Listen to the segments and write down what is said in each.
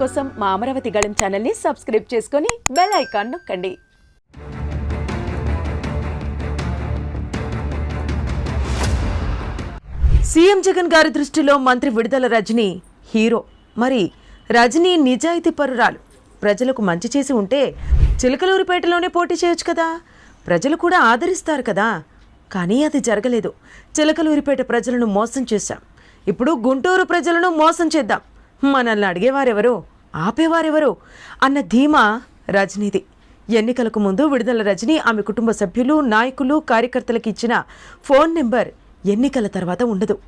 కోసం మా అమరావతి గళం ఛానల్ని సబ్స్క్రైబ్ చేసుకొని బెల్ ఐకాన్ నొక్కండి. సీఎం జగన్ గారి దృష్టిలో మంత్రి విడుదల రజని హీరో. మరి రజనీ నిజాయితీ పరురాలు. ప్రజలకు మంచి చేసి ఉంటే చిలకలూరిపేటలోనే పోటీ చేయొచ్చు కదా. ప్రజలు కూడా ఆదరిస్తారు కదా. కానీ అది జరగలేదు. చిలకలూరిపేట ప్రజలను మోసం చేశాం. ఇప్పుడు గుంటూరు ప్రజలను మోసం చేద్దాం. మనల్ని అడిగేవారెవరు? ఆపేవారెవరు? అన్న ధీమా రజనీది ఎన్నికలకు ముందు విడుదల రజని ఆమె కుటుంబ సభ్యులు నాయకులు కార్యకర్తలకు ఇచ్చిన ఫోన్ నెంబర్ ఎన్నికల తర్వాత ఉండదు.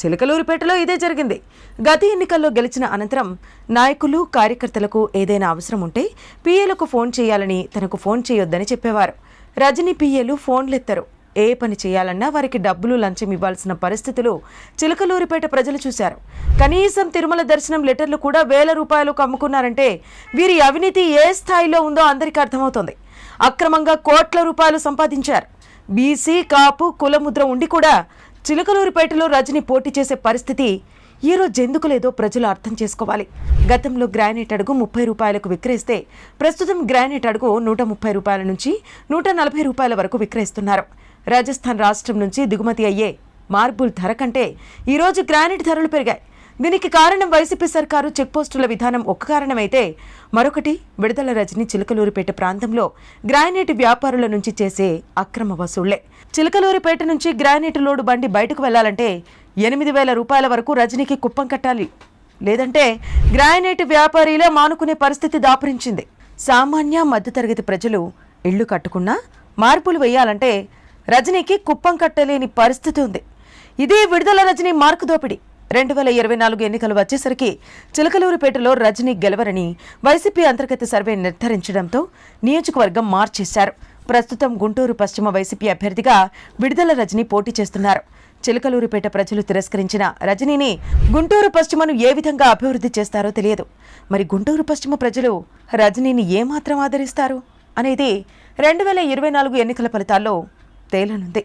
చిలకలూరిపేటలో ఇదే జరిగింది. గత ఎన్నికల్లో గెలిచిన అనంతరం నాయకులు కార్యకర్తలకు ఏదైనా అవసరం ఉంటే పిఏలకు ఫోన్ చేయాలని తనకు ఫోన్ చేయొద్దని చెప్పేవారు. రజనీ ఫోన్లు ఎత్తారు ఏ పని చేయాలన్నా వారికి డబ్బులు లంచం ఇవ్వాల్సిన పరిస్థితులు చిలకలూరిపేట ప్రజలు చూశారు. కనీసం తిరుమల దర్శనం లెటర్లు కూడా వేల రూపాయలకు అమ్ముకున్నారంటే వీరి అవినీతి ఏ స్థాయిలో ఉందో అందరికీ అర్థమవుతోంది. అక్రమంగా కోట్ల రూపాయలు సంపాదించారు. బీసీ కాపు కులముద్ర ఉండి కూడా చిలకలూరిపేటలో రజని పోటీ చేసే పరిస్థితి ఈ రోజు ఎందుకు లేదో ప్రజలు అర్థం చేసుకోవాలి. గతంలో గ్రానైట్ అడుగు ముప్పై రూపాయలకు విక్రయిస్తే ప్రస్తుతం గ్రానైట్ అడుగు నూట ముప్పై రూపాయల నుంచి నూట నలభై రూపాయల వరకు విక్రయిస్తున్నారు. రాజస్థాన్ రాష్ట్రం నుంచి దిగుమతి అయ్యే మార్బుల్ ధర కంటే ఈరోజు గ్రానైట్ ధరలు పెరిగాయి. దీనికి కారణం వైసీపీ సర్కారు చెక్పోస్టుల విధానం ఒక కారణమైతే మరొకటి విడుదల రజని చిలకలూరిపేట ప్రాంతంలో గ్రానైట్ వ్యాపారుల నుంచి చేసే అక్రమ వసూళ్ళే. చిలకలూరిపేట నుంచి గ్రానైట్ లోడు బండి బయటకు వెళ్ళాలంటే ఎనిమిది వేల రూపాయల వరకు రజనీకి కుప్పం కట్టాలి. లేదంటే గ్రానైట్ వ్యాపారీలే మానుకునే పరిస్థితి దాపురించింది. సామాన్య మధ్యతరగతి ప్రజలు ఇళ్ళు కట్టుకున్నా మార్పులు వేయాలంటే రజనీకి కుప్పం కట్టలేని పరిస్థితి ఉంది. ఇదే విడుదల రజనీ మార్కు దోపిడీ. రెండు వేల ఇరవై నాలుగు ఎన్నికలు వచ్చేసరికి చిలకలూరుపేటలో రజనీ గెలవరని వైసీపీ అంతర్గత సర్వే నిర్ధారించడంతో నియోజకవర్గం మార్చేశారు. ప్రస్తుతం గుంటూరు పశ్చిమ వైసీపీ అభ్యర్థిగా విడుదల రజనీ పోటీ చేస్తున్నారు. చిలకలూరుపేట ప్రజలు తిరస్కరించిన రజనీని గుంటూరు పశ్చిమను ఏ విధంగా అభివృద్ధి చేస్తారో తెలియదు. మరి గుంటూరు పశ్చిమ ప్రజలు రజనీని ఏమాత్రం ఆదరిస్తారు? అనేది రెండు వేల ఇరవై నాలుగు ఎన్నికల ఫలితాల్లో తేలనుంది.